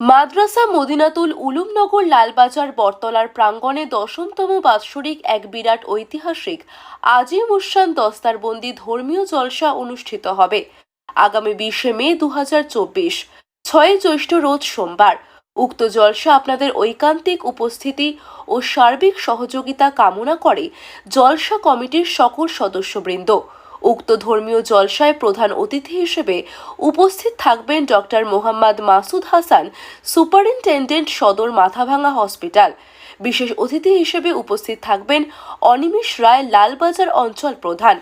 মাদ্রাসা মদিনাতুল উলুমনগর লালবাজার বটতলার প্রাঙ্গণে দশমতম বাৎসরিক এক বিরাট ঐতিহাসিক আজিম উসান দস্তারবন্দি ধর্মীয় জলসা অনুষ্ঠিত হবে আগামী বিশে মে দু হাজার চব্বিশ। ছয় জ্যৈষ্ঠ রোজ সোমবার। উক্ত জলসা আপনাদের ঐকান্তিক উপস্থিতি ও সার্বিক সহযোগিতা কামনা করে জলসা কমিটির সকল সদস্যবৃন্দ। উক্ত ধর্মীয় জলসায় প্রধান অতিথি হিসেবে উপস্থিত থাকবেন ডক্টর মোহাম্মদ মাসুদ হাসান, সুপারিনটেন্ডেন্ট সদর মাথাভাঙা হসপিটাল। বিশেষ অতিথি হিসেবে উপস্থিত থাকবেন অনিমেষ রায়, লালবাজার অঞ্চল প্রধান।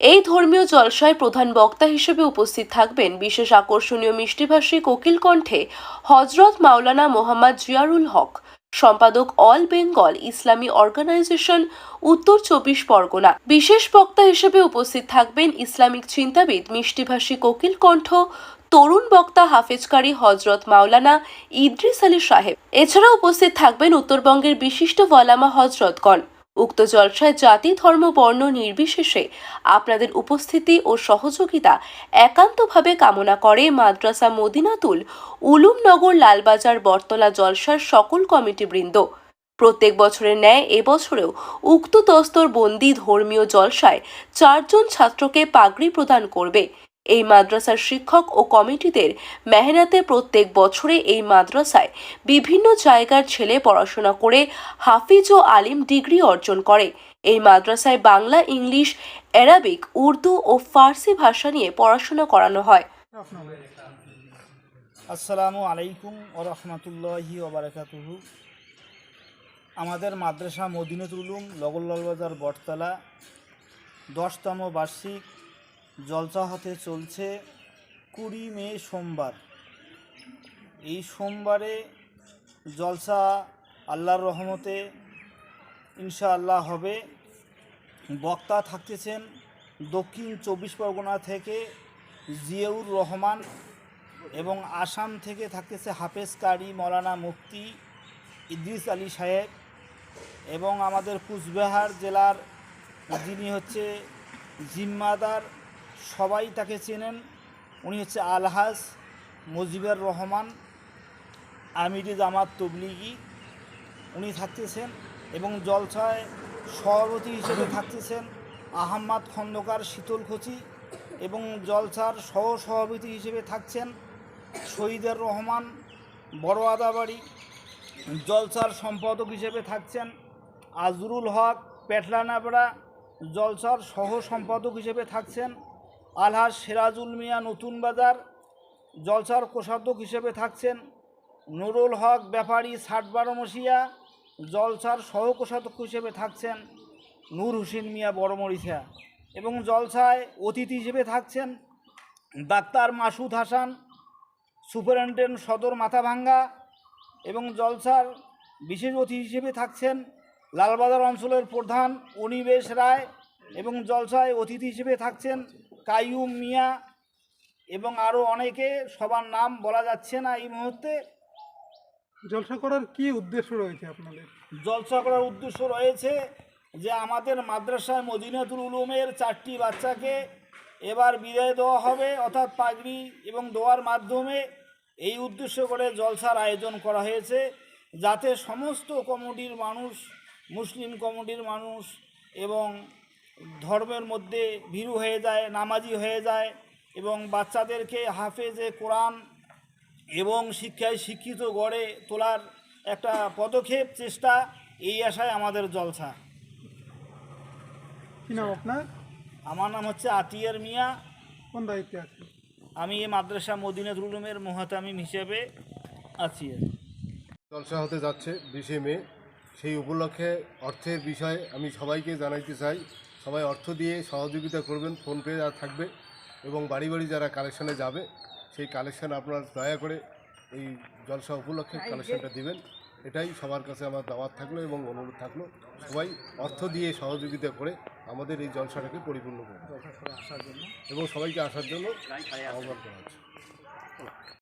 এই ধর্মীয় জলসায় প্রধান বক্তা হিসেবে উপস্থিত থাকবেন বিশেষ আকর্ষণীয় মিষ্টিভাষী কোকিল কণ্ঠে হজরত মাওলানা মোহাম্মদ জিয়ারুল হক। সম্পাদক অল বেঙ্গল ইসলামী অর্গানাইজেশন, উত্তর চব্বিশ পরগনা। বিশেষ বক্তা হিসেবে উপস্থিত থাকবেন ইসলামিক চিন্তাবিদ মিষ্টিভাষী কোকিল কণ্ঠ, তরুণ বক্তা হাফেজকারী হজরত মাওলানা ইদ্রিস আলী সাহেব। এছাড়া উপস্থিত থাকবেন উত্তরবঙ্গের বিশিষ্ট ওয়ালামা হজরতগণ। উক্ত জলসায় জাতি, ধর্ম, বর্ণ নির্বিশেষে আপনাদের উপস্থিতি ও সহযোগিতা একান্তভাবে কামনা করে মাদ্রাসা মদিনাতুল উলুমনগর লালবাজার বটতলা জলসার সকল কমিটিবৃন্দ প্রত্যেক বছরের ন্যায় এবছরেও উক্ত দস্তর বন্দি ধর্মীয় জলসায় চারজন ছাত্রকে পাগড়ি প্রদান করবে। এই মাদ্রাসার শিক্ষক ও কমিটিদের মেহনাতে প্রত্যেক বছরে এই মাদ্রাসায় বিভিন্ন জায়গার ছেলে পড়াশোনা করে হাফিজ ও আলিম ডিগ্রি অর্জন করে। এই মাদ্রাসায় বাংলা, ইংলিশ, অ্যারাবিক, উর্দু ও ফার্সি ভাষা নিয়ে পড়াশোনা করানো হয়। আসসালামু আলাইকুম ও রহমতুল্লাহি ওবরাকাতুহু আমাদের মাদ্রাসা মদিনাতুল উলুম লগল্লালবাজার বটতলা, দশতম বার্ষিক জলসা হতে চলছে কুড়ি মে সোমবার। এই সোমবারে জলসা আল্লাহর রহমতে ইনশাআল্লাহ হবে। বক্তা থাকতেছেন দক্ষিণ চব্বিশ পরগনা থেকে জিয়াউর রহমান এবং আসাম থেকে থাকতেছে হাফেজ কারি মৌলানা মুফতি ইদ্রিস আলী সাহেব এবং আমাদের কুচবিহার জেলার যিনি হচ্ছে জিম্মাদার সবাই তাকে চেনেন। উনি হচ্ছে আলহাজ মুজিবুর রহমান আমিরি জামাত তবলিগি। উনি থাকতেছেন এবং জলছায় সভাপতি হিসেবে থাকতেছেন আহম্মদ খন্দকার শীতলকুচি এবং জলসার সহ সভাপতি হিসেবে থাকছেন শহীদের রহমান বড় আদাবাড়ি জলসার সম্পাদক হিসেবে থাকছেন আজরুল হক পেটলানাবড়া। জলসার সহ সম্পাদক হিসেবে থাকছেন আলহাজ সিরাজুল মিয়া নতুন বাজার, জলসার কোষাধ্যক্ষ হিসেবে থাকছেন নুরুল হক ব্যাপারী ষাট বারোমসিয়া জলসার সহ কোষাধ্যক্ষ হিসেবে থাকছেন নূর হোসেন মিয়া বড়মরিচা এবং জলসায় অতিথি হিসেবে থাকছেন ডাক্তার মাসুদ হাসান, সুপারিনটেন্ডেন্ট সদর মাথাভাঙ্গা এবং জলসার বিশেষ অতিথি হিসেবে থাকছেন লালবাজার অঞ্চলের প্রধান অনিবেশ রায় এবং জলসায় অতিথি হিসেবে থাকছেন কাইয়ুম মিয়া এবং আরও অনেকে সবার নাম বলা যাচ্ছে না এই মুহূর্তে। জলসা করার কি উদ্দেশ্য রয়েছে আপনাদের? জলসা করার উদ্দেশ্য রয়েছে যে আমাদের মাদ্রাসায় মদিনাতুল উলুমের চারটি বাচ্চাকে এবার বিদায় দেওয়া হবে অর্থাৎ পাগড়ি এবং দোয়ার মাধ্যমে। এই উদ্দেশ্য করে জলসার আয়োজন করা হয়েছে যাতে সমস্ত কমিটির মানুষ মুসলিম কমিটির মানুষ এবং ধর্মের মধ্যে ভীরু হয়ে যায় নামাজি হয়ে যায় এবং বাচ্চাদেরকে হাফেজে কোরআন এবং শিক্ষায় শিক্ষিত গড়ে তোলার একটা পদক্ষেপ চেষ্টা এই আশায় আমাদের জলসা। কি নাম আপনার? আমার নাম হচ্ছে আতিয়ার মিয়া। কোন দায়িত্বে আছে আমি এই মাদ্রাসা মদিনাতুল উলুমের মোহাতামিম হিসেবে আছি। জলসা হতে যাচ্ছে বিশে মে। সেই উপলক্ষে অর্থের বিষয়ে আমি সবাইকে জানাইতে চাই। সবাই অর্থ দিয়ে সহযোগিতা করবেন ফোনপে যারা থাকবে এবং বাড়ি বাড়ি যারা কালেকশনে যাবে সেই কালেকশন আপনারা দয়া করে এই জলসা উপলক্ষে কালেকশনটা দিবেন। এটাই সবার কাছে আমার দাওয়াত থাকল এবং অনুরোধ থাকল। সবাই অর্থ দিয়ে সহযোগিতা করে আমাদের এই জলসাটাকে পরিপূর্ণ করবে এবং সবাইকে আসার জন্য আহ্বান করা হচ্ছে।